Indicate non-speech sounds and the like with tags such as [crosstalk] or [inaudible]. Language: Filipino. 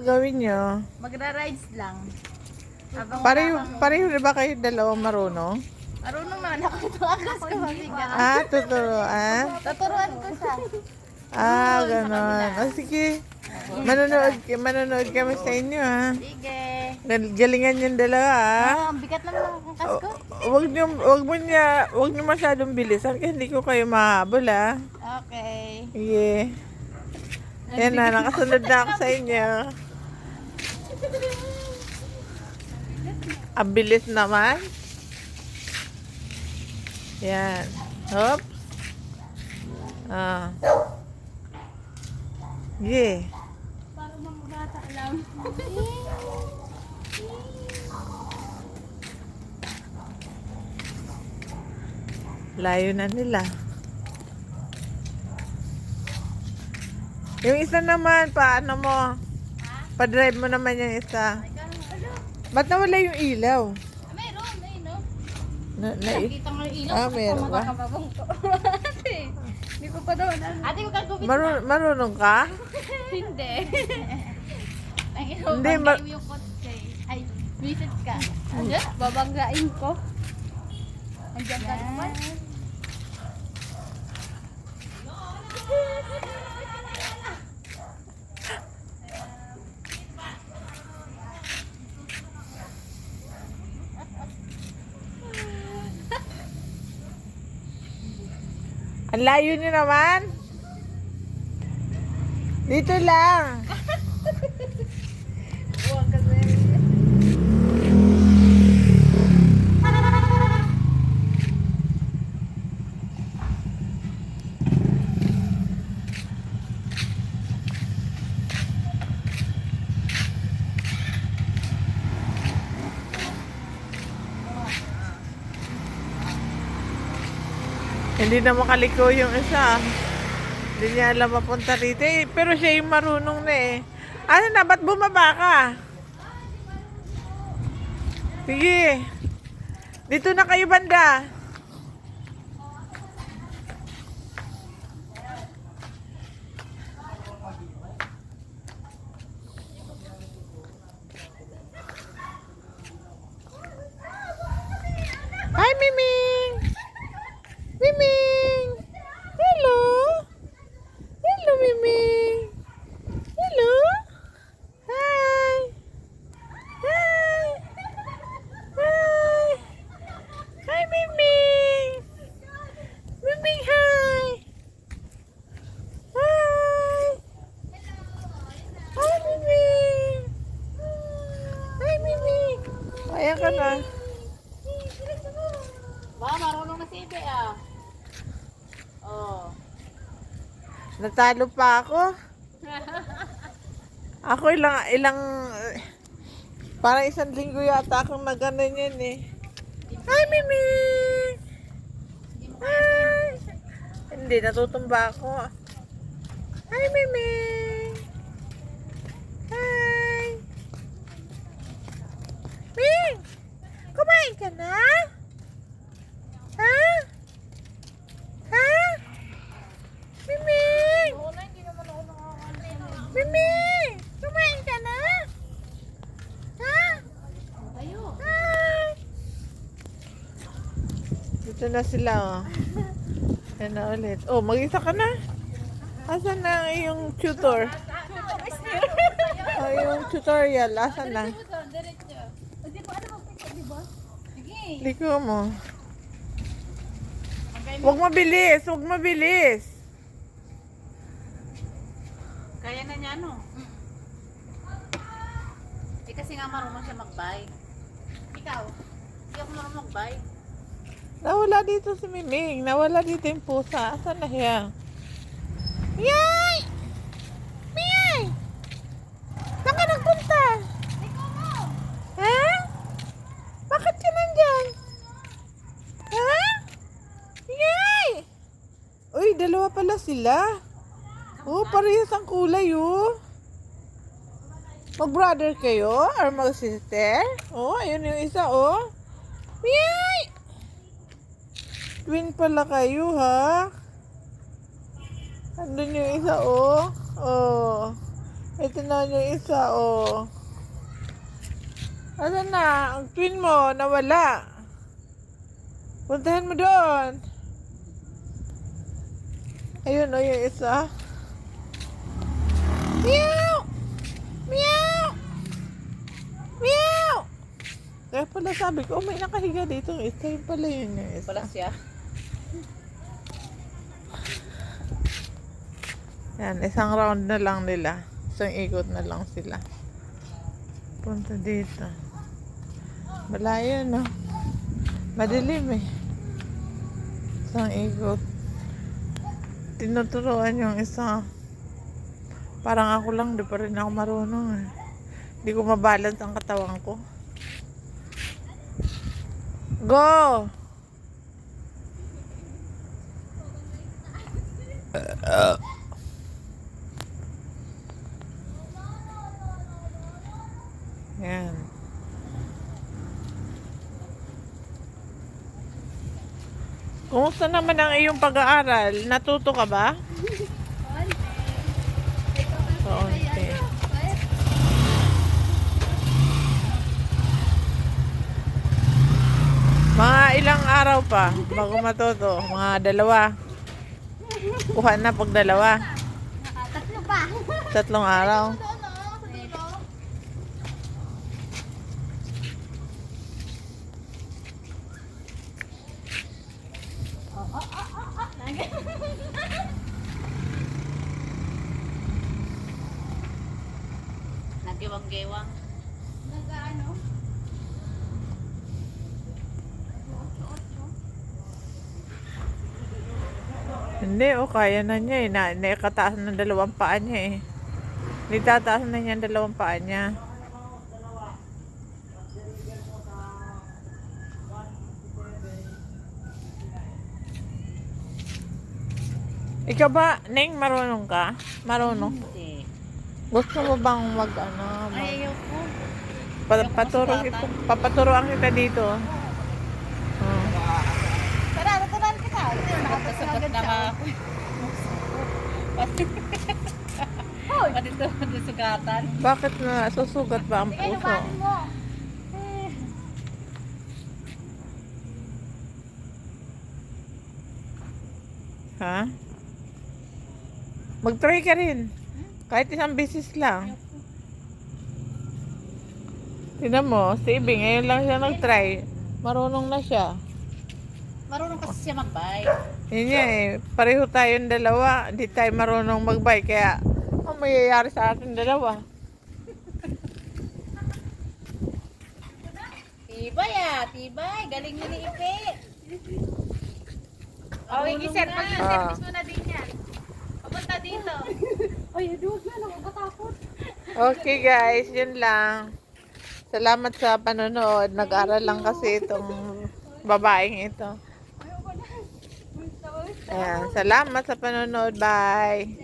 Gawin nyo. Magra-rides lang. Habang Pareho, pareho na ba kayo dalawang marunong? Marunong naman ako ito. Akas ka mabigat. Ah, tuturuan? Tuturuan ko siya. Ah, ganon. O sige. Manonood, manonood kami sa inyo ha. Sige. Gal- Galingan yung dalawa ha. Ah, ang bigat naman ang kasko. Wag niyo, wag mo niya, wag niyo masyadong bilisan kasi hindi ko kayo mahabol ha. Okay. Sige. Yan na, nakasunod na ako sa inyo. Ang bilis naman. Yan. Oops. Ah. Yeah. Para mamagata lang. Layo na nila. Yung isa naman, paano mo? Pa-drive mo naman yung isa. Ba't nawala yung ilaw? Meron, may no. Na, na, Nakita yung ilaw. Ah, meron ba? Ko. [laughs] Ate, hindi ko pa daw na. Ate, huwag kang gumit. Marun- marunong ka? [laughs] Hindi. [laughs] Ang ino, Hindi, Hindi, ma- yung kotse. Ay, visit ka. Ano? Babanggain ko. Andiyan ka naman. Ang layo niyo naman. Dito lang. [laughs] Huwag kasi. Hindi na makaliko yung isa. Hindi niya alam mapunta rito eh. Pero siya yung marunong na eh. Ano na, ba't bumaba ka? Sige. Dito na kayo banda. Hi, Miming! Miming! Hello! Hello, Miming! Hello! Hi! Hi! Hi! Hi, Miming! Miming, hi! Hi! Hi, Miming! Hi, Miming! Ayan ka na. Ba, marunong na si Ibe ah. Oh. Natalo pa ako. [laughs] Ako ilang, ilang, parang isang linggo yata akong nagano yan eh. Hi, Mimi! Hi! Hindi, natutumba ako. Hi, Mimi! Hi! Ming! Kumain ka na? Ha? Ha? Miming! Oo na, hindi naman ako Miming! Kumain ka na? Ha? Tayo. Hi! Dito na sila, oh. Yan na ulit. Oh, mag-isa ka na? Asan na ang iyong tutor? Oh, yung tutorial, asan na? Ano. Liko mo. Huwag mabilis, huwag mabilis. Kaya na niya, no? Eh, kasi nga marunong siya mag-bike. Ikaw, hindi ako marunong mag-bike. Nawala dito si Miming. Nawala dito yung pusa. Asan na siya? Yay! Miyay! Saan ka nagpunta? Ikaw mo! Ha? Bakit ka nandyan? Ha? Yay! Uy, dalawa pala sila. Oh, parehas ang kulay, oh. Mag-brother kayo? Or mag-sister? Oh, ayun yung isa, oh. Yay! Twin pala kayo, ha? Andun yung isa, oh. Oh. Ito na yung isa, oh. Ano na? Ang twin mo, nawala. Puntahan mo doon. Ayun, oh, yung isa. Meow! Meow! Meow! Kaya pala sabi ko, oh, may nakahiga dito. yung Isa yun pala yun yung isa. Wala siya. Yan, isang round na lang nila. Isang ikot na lang sila. Punta dito. Malayo, no? Madilim eh. Isang ikot. Tinuturuan yung isa. Parang ako lang, di pa rin ako marunong eh. Hindi ko mabalance ang katawan ko. Go! Yan. Kumusta naman ang iyong pag-aaral? Natuto ka ba? Kaunti. Mga ilang araw pa bago matuto? Mga dalawa. Kuha na pag dalawa. Tatlo pa. Tatlong araw. Nagiwang-giwang. Nag-ano? Hindi, oh, kaya na niya eh. Na, nakataas ng dalawang paa niya eh. Nitataas na niya ang dalawang paa niya. Ikaw ba, Neng, marunong ka? Marunong? Hindi. Gusto mo bang mag, ano, mag, Ayaw ko. pa, paturo papaturoan kita dito. Oh. Nakapasagad na nga ako. Hoy! Pati ito, sugatan. Bakit na susugat ba ang puso? mo. Ha? Mag-try ka rin. Kahit isang beses lang. Tignan mo, si Ibi, ngayon lang siya nag-try. Marunong na siya. Marunong kasi siya mag-bike. Yun niya eh, pareho tayong dalawa. Hindi tayo marunong mag-bike. Kaya, ang mayayari sa atin dalawa? Tibay ah, tibay. Galing mo ni Ipe. Oh, i-sir. Ah. mo na din yan. Papunta dito. Ay, duwag na. Nakakatakot. Okay guys, yun lang. Salamat sa panonood. Nag-aral lang kasi itong babaeng ito. Ayan, salamat sa panonood. Bye.